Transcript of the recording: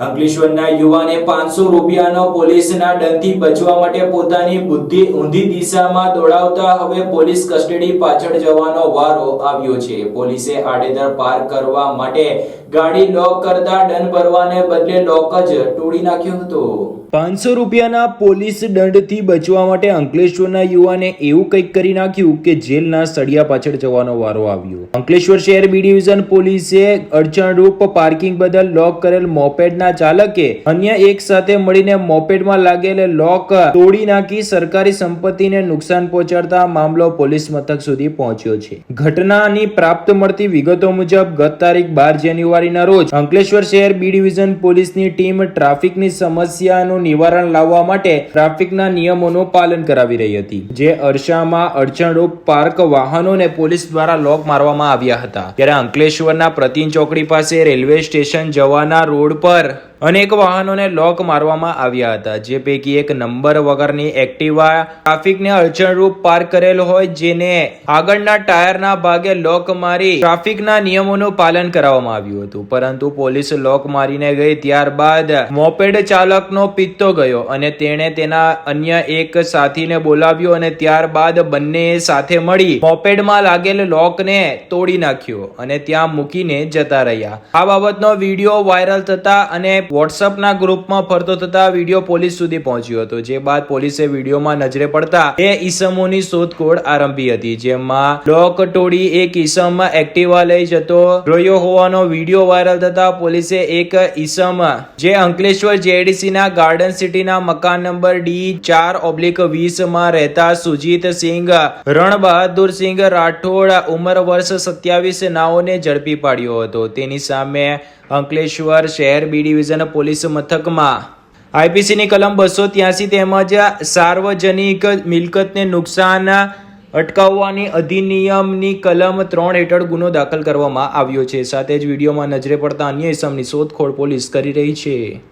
અંકલેશ્વરના યુવાને પાંચસો રૂપિયાનો પોલીસના દંડથી બચવા માટે પોતાની બુદ્ધિ ઊંધી દિશામાં દોડાવતા હવે પોલીસ કસ્ટડી પાછળ જવાનો વારો આવ્યો છે. પોલીસે આડેધડ પાર કરવા માટે ગાડી લોક કરતા દંડ ભરવાને બદલે લોક જ તોડી નાખ્યો હતો. પાંચસો રૂપિયાના પોલીસ દંડથી બચવા માટે અંકલેશ્વરના યુવાને એવું કંઈક કરી નાખ્યું કે જેલના સળિયા પાછળ જવાનો વારો આવ્યો. અંકલેશ્વર શહેર બી ડિવિઝન પોલીસે અડચણરૂપ પાર્કિંગ બદલ લોક કરેલ મોપેડના ચાલકે અન્ય એક સાથે મળીને મોપેડમાં લાગેલ લોક તોડી નાખી સરકારી સંપત્તિને નુકસાન પહોંચાડતા મામલો પોલીસ મથક સુધી પહોંચ્યો છે. ઘટનાની પ્રાપ્ત મળતી વિગતો મુજબ ગત તારીખ બાર જાન્યુઆરીના રોજ અંકલેશ્વર શહેર બી ડિવિઝન પોલીસની ટીમ ટ્રાફિકની સમસ્યાનું નિવારણ લાવવા માટે ટ્રાફિકના નિયમોનું પાલન કરાવી રહી હતી, જે અરસામાં અડચણરૂપ પાર્ક વાહનોને પોલીસ દ્વારા લોક મારવામાં આવ્યા હતા. ત્યારે અંકલેશ્વરના પ્રતિન ચોકડી પાસે રેલવે સ્ટેશન જવાના રોડ પર that અનેક વાહનોને લોક મારવામાં આવ્યા હતા, જે પૈકી એક નંબર વગરની એક્ટિવા ટ્રાફિકને અડચણરૂપ પાર કરેલ હોય, જેને આગળના ટાયરના ભાગે લોક મારી ટ્રાફિકના નિયમોનું પાલન કરાવવામાં આવ્યું હતું. પરંતુ પોલીસ લોક મારીને ગઈ ત્યારબાદ મોપેડ ચાલકનો પિત્તો ગયો અને તેણે તેના અન્ય એક સાથીને બોલાવ્યો અને ત્યારબાદ બંને સાથે મળી મોપેડમાં લાગેલ લોકને તોડી નાખ્યો અને ત્યાં મૂકીને જતા રહ્યા. આ બાબતનો વીડિયો વાયરલ થતા અને વોટ્સઅપના ગ્રુપમાં ફરતો થતા વીડિયો પોલીસ સુધી પહોંચ્યો હતો. જે બાદ પોલીસે વિડીયોમાં નજરે પડતા બે ઈસમોની શોધખોળ આરંભી હતી, જેમાં લોક તોડી એક ઈસમ એક્ટિવા લઈ જતો રહ્યો હોવાનો વીડિયો વાયરલ થતા પોલીસે એક ઈસમ, જે અંકલેશ્વર જેડીસી ના ગાર્ડન સિટીના મકાન નંબર ડી ચાર ઓબ્લિક વીસમાં રહેતા સુજીત સિંઘ રણ બહાદુર સિંઘ રાઠોડ ઉંમર વર્ષ સત્યાવીસ નાઓને ઝડપી પાડ્યો હતો. તેની સામે અંકલેશ્વર શહેર બી ડિવિઝન પોલીસ મથકમાં. આઈપીસીની કલમ બસો ત્યાસી તેમજ સાર્વજનિક મિલકતને નુકસાન અટકાવવાની અધિનિયમની કલમ ત્રણ હેઠળ ગુનો દાખલ કરવામાં આવ્યો છે. સાથે જ વિડીયોમાં નજરે પડતા અન્ય ઇસમની શોધખોળ પોલીસ કરી રહી છે.